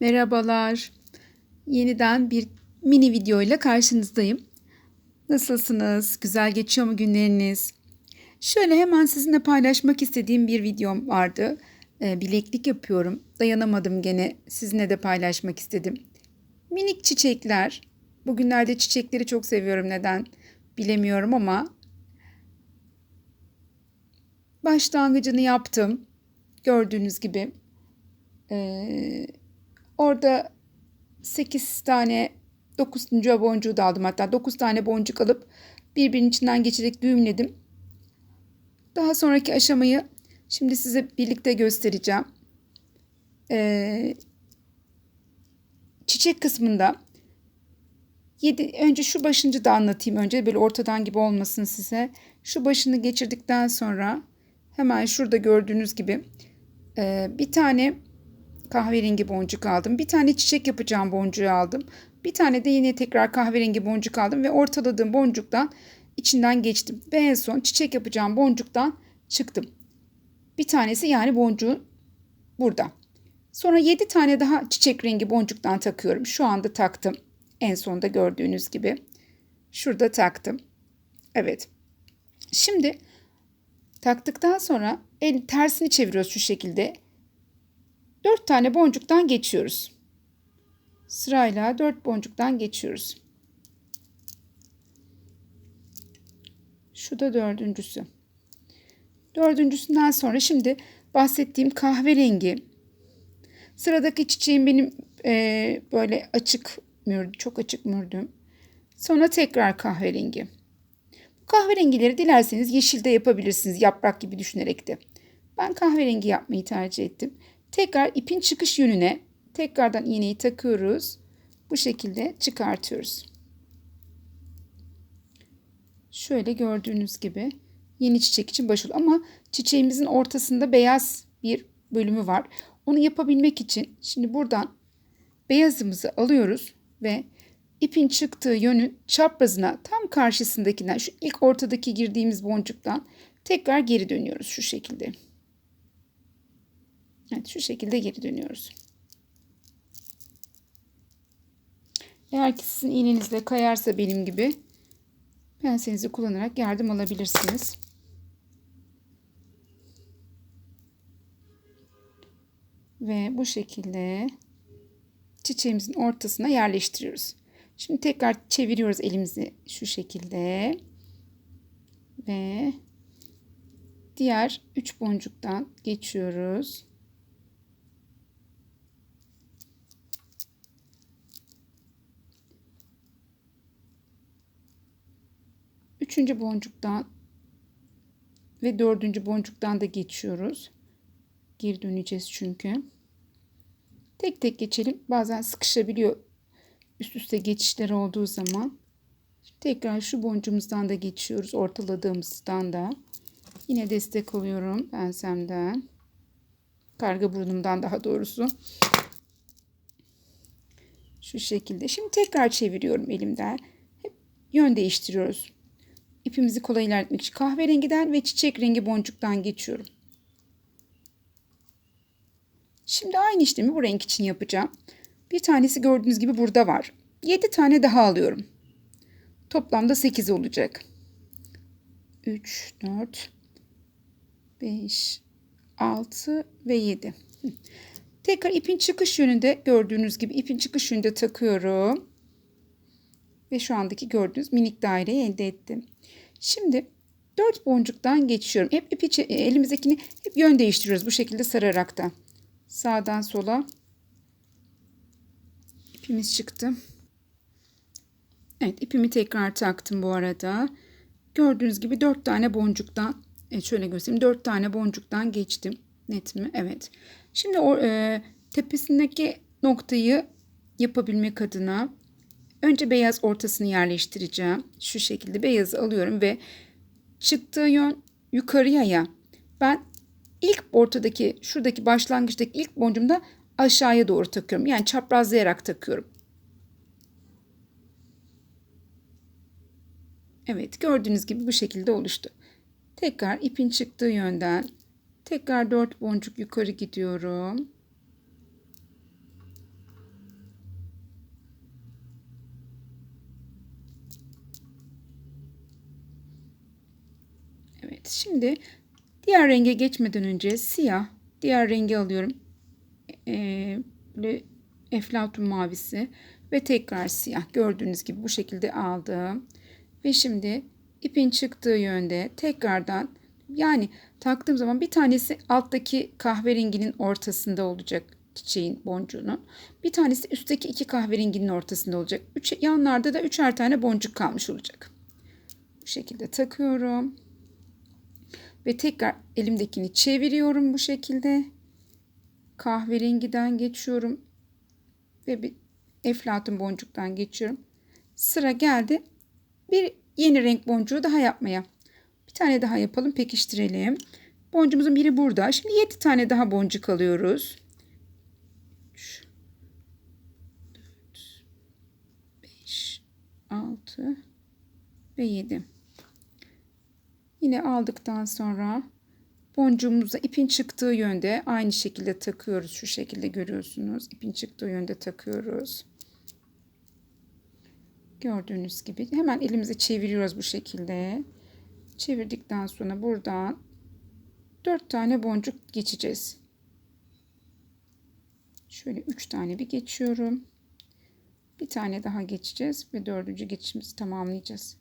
Merhabalar. Yeniden bir mini video ile karşınızdayım. Nasılsınız? Güzel geçiyor mu günleriniz? Şöyle hemen sizinle paylaşmak istediğim bir videom vardı. Ee, bileklik yapıyorum. Dayanamadım gene. Sizinle de paylaşmak istedim. Minik çiçekler. Bugünlerde çiçekleri çok seviyorum. Neden? Bilemiyorum ama başlangıcını yaptım. Gördüğünüz gibi. Ee, orada 8 tane 9. boncuğu da aldım. Hatta 9 tane boncuk alıp birbirinin içinden geçirerek düğümledim. Daha sonraki aşamayı şimdi size birlikte göstereceğim. Ee, çiçek kısmında 7 önce şu başıncı da anlatayım önce böyle ortadan gibi olmasın size. Şu başını geçirdikten sonra hemen şurada gördüğünüz gibi e, bir tane kahverengi boncuk aldım. Bir tane çiçek yapacağım boncuğu aldım. Bir tane de yine tekrar kahverengi boncuk aldım ve ortaladığım boncuktan içinden geçtim. Ve en son çiçek yapacağım boncuktan çıktım. Bir tanesi yani boncuğun burada. Sonra 7 tane daha çiçek rengi boncuktan takıyorum. Şu anda taktım. En sonda gördüğünüz gibi. Şurada taktım. Evet. Şimdi taktıktan sonra el tersini çeviriyoruz şu şekilde. 4 tane boncuktan geçiyoruz. Sırayla 4 boncuktan geçiyoruz. Şu da dördüncüsü. Dördüncüsünden sonra şimdi bahsettiğim kahverengi. Sıradaki çiçeğim benim e, böyle açık mürdü, çok açık mürdüm. Sonra tekrar kahverengi. Bu kahverengileri dilerseniz yeşilde yapabilirsiniz yaprak gibi düşünerek de. Ben kahverengi yapmayı tercih ettim. Tekrar ipin çıkış yönüne tekrardan iğneyi takıyoruz. Bu şekilde çıkartıyoruz. Şöyle gördüğünüz gibi yeni çiçek için başvuru. Ama çiçeğimizin ortasında beyaz bir bölümü var. Onu yapabilmek için şimdi buradan beyazımızı alıyoruz ve ipin çıktığı yönün çaprazına tam karşısındakinden şu ilk ortadaki girdiğimiz boncuktan tekrar geri dönüyoruz şu şekilde. Evet şu şekilde geri dönüyoruz. Eğer ki sizin iğnenizle kayarsa benim gibi pensenizi kullanarak yardım alabilirsiniz. Ve bu şekilde çiçeğimizin ortasına yerleştiriyoruz. Şimdi tekrar çeviriyoruz elimizi şu şekilde. Ve diğer 3 boncuktan geçiyoruz. Üçüncü boncuktan ve dördüncü boncuktan da geçiyoruz. Geri döneceğiz çünkü. Tek tek geçelim. Bazen sıkışabiliyor üst üste geçişler olduğu zaman. Tekrar şu boncuğumuzdan da geçiyoruz. Ortaladığımızdan da. Yine destek alıyorum pensemden. Karga burnumdan daha doğrusu. Şu şekilde. Şimdi tekrar çeviriyorum elimden. Hep yön değiştiriyoruz. İpimizi kolay ilerletmek için kahverengiden ve çiçek rengi boncuktan geçiyorum. Şimdi aynı işlemi bu renk için yapacağım. Bir tanesi gördüğünüz gibi burada var. 7 tane daha alıyorum. Toplamda 8 olacak. 3, 4, 5, 6 ve 7. Tekrar ipin çıkış yönünde gördüğünüz gibi ipin çıkış yönünde takıyorum. Ve şu andaki gördüğünüz minik daireyi elde ettim. Şimdi 4 boncuktan geçiyorum. Hep ipi elimizdekini hep yön değiştiriyoruz bu şekilde sararak da. Sağdan sola ipimiz çıktı. Evet ipimi tekrar taktım bu arada. Gördüğünüz gibi 4 tane boncuktan evet şöyle göstereyim 4 tane boncuktan geçtim. Net mi? Evet. Şimdi o e, tepesindeki noktayı yapabilmek adına önce beyaz ortasını yerleştireceğim. Şu şekilde beyazı alıyorum ve çıktığı yön yukarıya ya. Ben ilk ortadaki şuradaki başlangıçtaki ilk boncuğumda aşağıya doğru takıyorum. Yani çaprazlayarak takıyorum. Evet gördüğünüz gibi bu şekilde oluştu. Tekrar ipin çıktığı yönden tekrar 4 boncuk yukarı gidiyorum. Evet şimdi diğer renge geçmeden önce siyah diğer rengi alıyorum. Ee, eflatun mavisi ve tekrar siyah gördüğünüz gibi bu şekilde aldım. Ve şimdi ipin çıktığı yönde tekrardan yani taktığım zaman bir tanesi alttaki kahverenginin ortasında olacak çiçeğin boncuğunun. Bir tanesi üstteki iki kahverenginin ortasında olacak. Üç, yanlarda da üçer tane boncuk kalmış olacak. Bu şekilde takıyorum. Ve tekrar elimdekini çeviriyorum bu şekilde. Kahverengiden geçiyorum. Ve bir eflatun boncuktan geçiyorum. Sıra geldi. Bir yeni renk boncuğu daha yapmaya. Bir tane daha yapalım pekiştirelim. Boncuğumuzun biri burada. Şimdi 7 tane daha boncuk alıyoruz. 3, 4, 5, 6 ve 7. Yine aldıktan sonra boncuğumuza ipin çıktığı yönde aynı şekilde takıyoruz. Şu şekilde görüyorsunuz. İpin çıktığı yönde takıyoruz. Gördüğünüz gibi hemen elimizi çeviriyoruz bu şekilde. Çevirdikten sonra buradan 4 tane boncuk geçeceğiz. Şöyle 3 tane bir geçiyorum. Bir tane daha geçeceğiz ve dördüncü geçişimizi tamamlayacağız.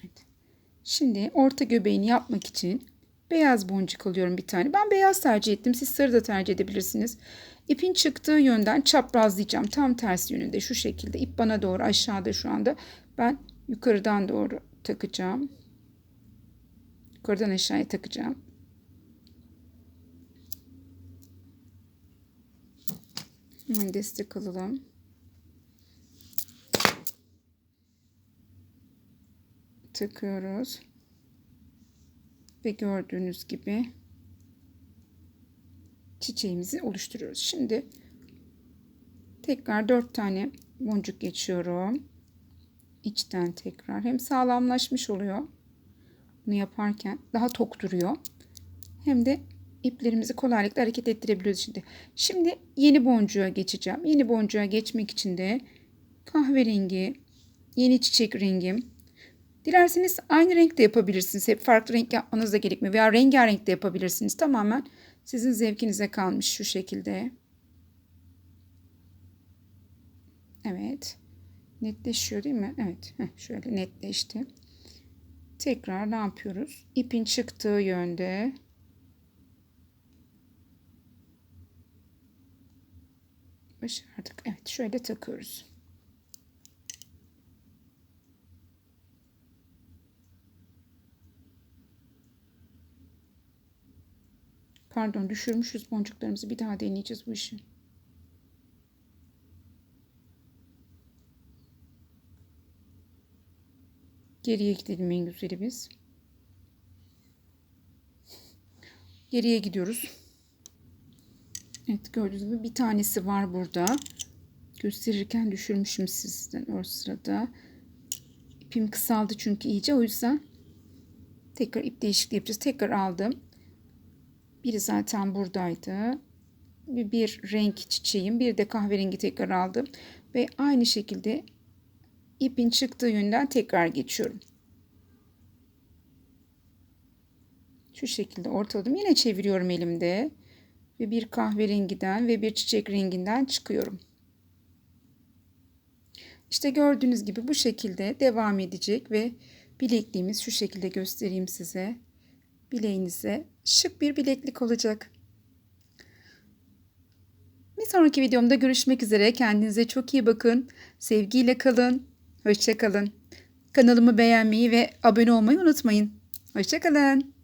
Evet. Şimdi orta göbeğini yapmak için beyaz boncuk alıyorum bir tane. Ben beyaz tercih ettim. Siz sarı da tercih edebilirsiniz. İpin çıktığı yönden çaprazlayacağım. Tam tersi yönünde şu şekilde. İp bana doğru aşağıda şu anda. Ben yukarıdan doğru takacağım. Yukarıdan aşağıya takacağım. Hemen destek alalım. Takıyoruz. Ve gördüğünüz gibi çiçeğimizi oluşturuyoruz. Şimdi tekrar dört tane boncuk geçiyorum. İçten tekrar hem sağlamlaşmış oluyor. Bunu yaparken daha tok duruyor. Hem de iplerimizi kolaylıkla hareket ettirebiliyoruz şimdi. Şimdi yeni boncuğa geçeceğim. Yeni boncuğa geçmek için de kahverengi, yeni çiçek rengim. Dilerseniz aynı renkte yapabilirsiniz. Hep farklı renk yapmanız da gerekmiyor. Veya rengarenk de yapabilirsiniz. Tamamen sizin zevkinize kalmış şu şekilde. Evet. Netleşiyor değil mi? Evet. Heh, şöyle netleşti. Tekrar ne yapıyoruz? İpin çıktığı yönde başardık. Evet şöyle takıyoruz. Pardon düşürmüşüz boncuklarımızı. Bir daha deneyeceğiz bu işi. Geriye gidelim en güzeli biz. Geriye gidiyoruz. Evet gördüğünüz gibi bir tanesi var burada. Gösterirken düşürmüşüm sizden o sırada. İpim kısaldı çünkü iyice o yüzden tekrar ip değişikliği yapacağız. Tekrar aldım. Biri zaten buradaydı. Bir, renk çiçeğim. Bir de kahverengi tekrar aldım. Ve aynı şekilde ipin çıktığı yönden tekrar geçiyorum. Şu şekilde ortaladım. Yine çeviriyorum elimde. Ve bir kahverengiden ve bir çiçek renginden çıkıyorum. İşte gördüğünüz gibi bu şekilde devam edecek ve bilekliğimiz şu şekilde göstereyim size. Bileğinize şık bir bileklik olacak. Bir sonraki videomda görüşmek üzere. Kendinize çok iyi bakın. Sevgiyle kalın. Hoşçakalın. Kanalımı beğenmeyi ve abone olmayı unutmayın. Hoşçakalın.